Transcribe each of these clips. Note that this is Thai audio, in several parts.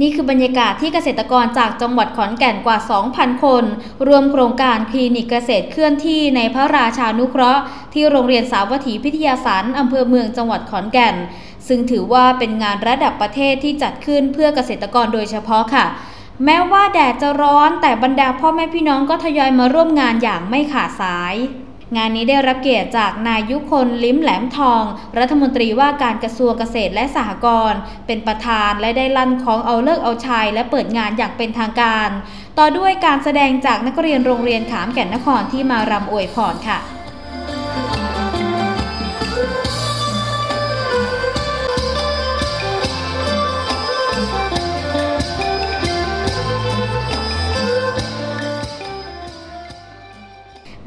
นี่คือบรรยากาศที่เกษตรกรจากจังหวัดขอนแก่นกว่า 2,000 คน รวมโครงการคลินิกเกษตรเคลื่อนที่ในพระราชานุเคราะห์ ที่โรงเรียนสาวัตถีพิทยาสันอำเภอเมืองจังหวัดขอนแก่น ซึ่งถือว่าเป็นงานระดับประเทศที่จัดขึ้นเพื่อเกษตรกรโดยเฉพาะค่ะแม้ว่าแดดจะร้อนแต่บรรดาพ่อแม่พี่น้องก็ทยอยมาร่วมงานอย่างไม่ขาดสาย งานนี้ได้รับเกียรติจากนายยุคนลิ้มแหลมทอง รัฐมนตรีว่าการกระทรวงเกษตรและสหกรณ์เป็นประธานและได้ลั่นของเอาเลิกเอาชัยและเปิดงานอย่างเป็นทางการ ต่อด้วยการแสดงจากนักเรียนโรงเรียนขามแก่นนครที่มารำอวยพรค่ะ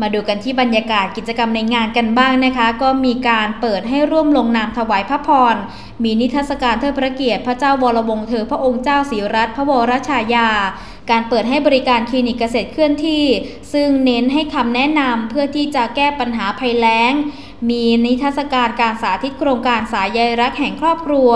มาดูกันที่บรรยากาศกิจกรรมในงานกันบ้างนะคะ ก็มีการเปิดให้ร่วมลงนามถวายพระพร มีนิทรรศการเทิดพระเกียรติพระเจ้าวรวงเธอพระองค์เจ้าศรีรัตน์พระวรชายา การเปิดให้บริการคลินิกเกษตรเคลื่อนที่ ซึ่งเน้นให้คำแนะนำเพื่อที่จะแก้ปัญหาภัยแล้ง มีนิทรรศการการสาธิตโครงการสายใยรักแห่งครอบครัว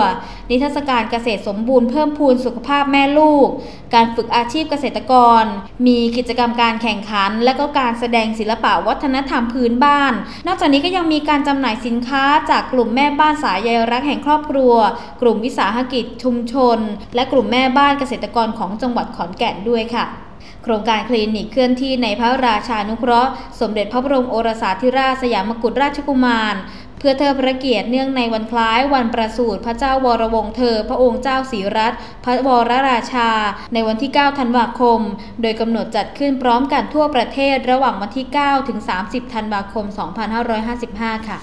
นิทรรศการเกษตรสมบูรณ์เพิ่มพูนสุขภาพแม่ลูก การฝึกอาชีพเกษตรกร มีกิจกรรมการแข่งขัน และก็การแสดงศิลปะวัฒนธรรมพื้นบ้าน นอกจากนี้ก็ยังมีการจำหน่ายสินค้าจากกลุ่มแม่บ้านสายใยรักแห่งครอบครัว กลุ่มวิสาหกิจชุมชน และกลุ่มแม่บ้านเกษตรกรของจังหวัดขอนแก่นด้วยค่ะ โครงการคลินิกเคลื่อนที่ในพระราชานุเคราะห์ สมเด็จพระบรมโอรสาธิราชสยามกุฎราชกุมารเพื่อเทิดพระเกียรติเนื่องในวันคล้ายวันประสูติพระเจ้าวรวงเธอ พระองค์เจ้าศรีรัตน์พระวรราชา ในวันที่ 9 ธันวาคม โดยกำหนดจัดขึ้นพร้อมกันทั่วประเทศระหว่างวันที่ 9 ถึง 30 ธันวาคม 2555 ค่ะ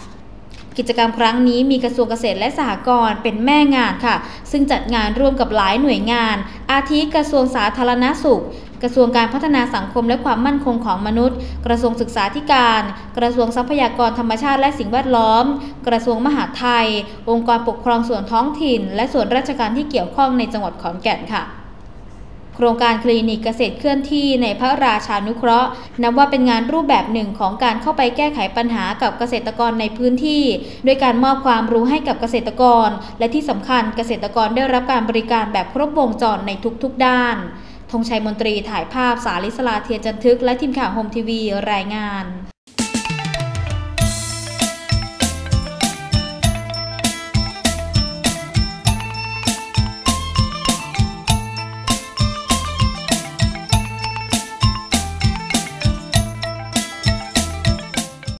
กิจกรรมครั้งนี้มีกระทรวงเกษตรและสหกรณ์เป็นแม่งานค่ะ ซึ่งจัดงานร่วมกับหลายหน่วยงาน อาทิกระทรวงสาธารณสุข กระทรวงการพัฒนาสังคมและความมั่นคงของมนุษย์ กระทรวงศึกษาธิการ กระทรวงทรัพยากรธรรมชาติและสิ่งแวดล้อม กระทรวงมหาดไทย องค์กรปกครองส่วนท้องถิ่น และส่วนราชการที่เกี่ยวข้องในจังหวัดขอนแก่นค่ะโครงการคลินิกเกษตรเคลื่อนที่ในพระราชานุเคราะห์ นับว่าเป็นงานรูปแบบหนึ่งของการเข้าไปแก้ไขปัญหากับเกษตรกรในพื้นที่ ด้วยการมอบความรู้ให้กับเกษตรกร และที่สำคัญเกษตรกรได้รับการบริการแบบครบวงจรในทุกๆด้าน ธงชัยมนตรีถ่ายภาพสาลิสลาเทียนจันทึก และทีมข่าวโฮมทีวีรายงาน